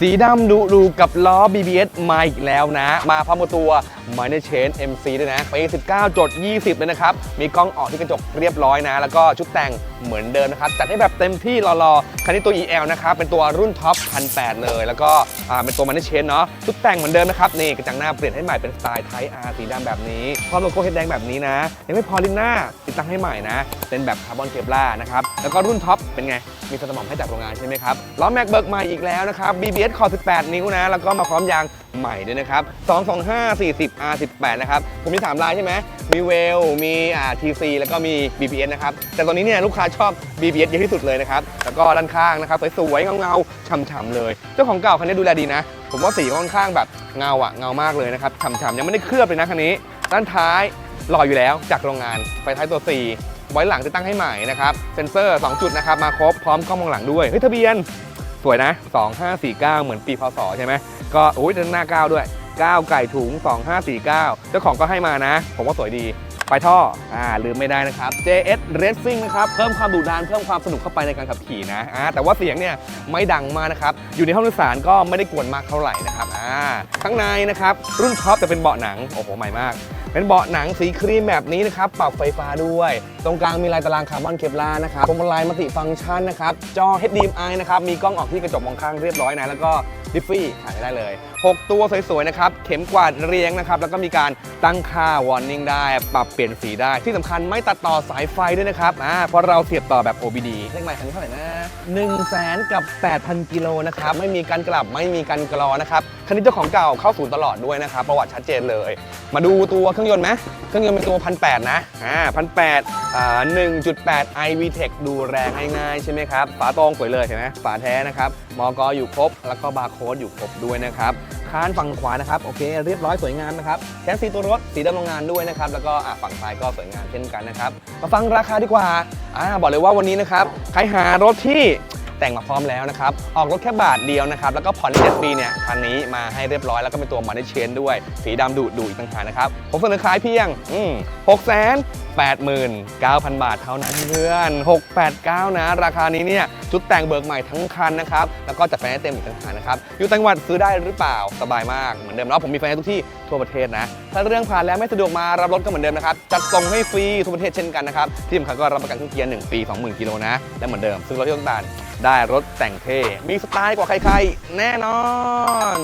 สีดำดูดูกับล้อ BBS มาอีกแล้วนะ มาพร้อมกับตัว Minor Chain MC ด้วยนะปี19จด20เลยนะครับ มีกล้องออกที่กระจกเรียบร้อยนะ แล้วก็ชุดแต่งเหมือนเดิมนะครับจัดให้แบบเต็มที่รอๆคันนี้ตัว EL นะครับเป็นตัวรุ่นท็อป1,800เลย แล้วก็อ่าเป็นตัว Minor Chain เนาะชุดแต่งเหมือนเดิมนะครับนี่กระจังหน้าเปลี่ยนให้ใหม่เป็นสไตล์ไท R สีดำแบบนี้พร้อมโลโก้เฮดแดงแบบนี้นะยังไม่พอลินหน้าติดตั้งให้ใหม่นะเป็นแบบคาร์บอนเคปลานะครับแล้วก็รุ่นท็อปเป็นไงมีสนามให้จากโรงงานใช่ไหมครับล้อแม็กเบิร์กใหม่อีกแล้วนะครับ BBS คอ18 นิ้วนะแล้วก็มาพร้อมยาง ใหม่ด้วยนะครับ 225 40 R18 นะครับ ผมมี3ลายใช่ไหม มีเวล มีอ่า TC แล้วก็มี BBS นะครับ แต่ตอนนี้เนี่ยลูกค้าชอบ BBS เยอะที่สุดเลยนะครับ แล้วก็ด้านข้างนะครับสวยๆเงาๆฉ่ำๆเลย เจ้าของเก่าคันนี้ดูแลดีนะ ผมว่าสีค่อนข้างแบบเงาอะเงามากเลยนะครับฉ่ำๆยังไม่ได้เคลือบเลยนะคันนี้ ด้านท้ายหล่ออยู่แล้วจากโรงงาน ไฟท้ายตัว 4ไว้หลังติดตั้งให้ใหม่นะครับ เซ็นเซอร์ 2 จุดนะครับ มาครบ พร้อมกล้องมองหลังด้วย เฮ้ย ทะเบียน สวยนะ 2549 เหมือนปีพศใช่ไหม ก็โอ้ยด้านหน้าวด้วย9ไก่ถุง 2549 เจ้าของก็ให้มานะ ผมว่าสวยดี ไปท่อ อ่า ลืมไม่ได้นะครับ JS Racing นะครับ เพิ่มความดุดันเพิ่มความสนุกเข้าไปในการขับขี่นะ อ่า แต่ว่าเสียงเนี่ยไม่ดังมากนะครับ อยู่ในห้องโดยสารก็ไม่ได้กวนมากเท่าไหร่นะครับ อ่า ข้างในนะครับ รุ่นท็อปแต่เป็นเบาะหนัง โอ้โห ใหม่มาก เป็นเบาะหนังสีครีมแบบนี้นะครับ ปรับไฟฟ้าด้วย ตรงกลางมีลายตารางคาร์บอนเคปลานะครับพวงมาลัยมัลติฟังก์ชันนะครับ จอ HDMI นะครับ มีกล้องออกที่กระจกมองข้างเรียบร้อยนะ แล้วก็ดิฟฟี่ขายได้เลย 6 ตัวสวยๆนะครับ เข็มกวาดเรียงนะครับ แล้วก็มีการตั้งค่าวอร์นิ่งได้ ปรับเปลี่ยนสีได้ ที่สำคัญไม่ตัดต่อสายไฟด้วยนะครับ อ่า เพราะเราเสียบต่อแบบ OBD เลขหมายคันนี้เท่าไหร่นะ1 0 0 0 0แสนกับ 8,000 กิโลนะครับ ไม่มีการกลับ ไม่มีการกรอนะครับ คันนี้เจ้าของเก่าเข้าศูนย์ตลอดด้วยนะครับ ประวัติชัดเจนเลย มาดูตัวเครื่องยนต์ไหมเครื่องยนต์เป็นตัวพันแนะอ่าพันแปดอ่า1.8 iVTEC ดูแรงง่ายๆใช่ไหมครับ ฝาตรงสวยเลยเห็นไหมฝาแท้นะครับมอกออยู่ครบ แล้วก็บาร์โค้ดอยู่ครบด้วยนะครับค้านฝั่งขวานะครับโอเค เรียบร้อยสวยงามนะครับแขนสีตัวรถสีดำโรงงานด้วยนะครับแล้วก็อะฝั่งซ้ายก็สวยงามเช่นกันนะครับมาฟังราคาดีกว่าอ่าบอกเลยว่าวันนี้นะครับใครหารถที่ แต่งมาพร้อมแล้วนะครับ ออกรถแค่บาทเดียวนะครับ แล้วก็ผ่อน7ปีเนี่ยคันนี้มาให้เรียบร้อยแล้วก็เป็นตัวมันได้เชนด้วย สีดำดุดุอีกต่างหากนะครับ ผมเสนอขายเพียง อืม6แสน89,000 บาทเท่านั้นเพื่อน 689 นะ ราคานี้เนี่ยชุดแต่งเบิกใหม่ทั้งคันนะครับ แล้วก็จัดไฟให้เต็มอีกต่างหากนะครับ อยู่ต่างจังหวัดซื้อได้หรือเปล่า สบายมาก เหมือนเดิมแล้วผมมีไฟให้ทุกที่ทั่วประเทศนะ ถ้าเรื่องผ่านแล้วไม่สะดวกมารับรถก็เหมือนเดิมนะครับ จัดส่งให้ฟรีทั่วประเทศเช่นกันนะครับ ที่สำคัญก็รับประกันเครื่องเกียร์1ปี 20,000 กิโลนะ และเหมือนเดิม ซื้อรถที่ต้องการ ได้รถแต่งเท่ มีสไตล์กว่าใครๆ แน่นอน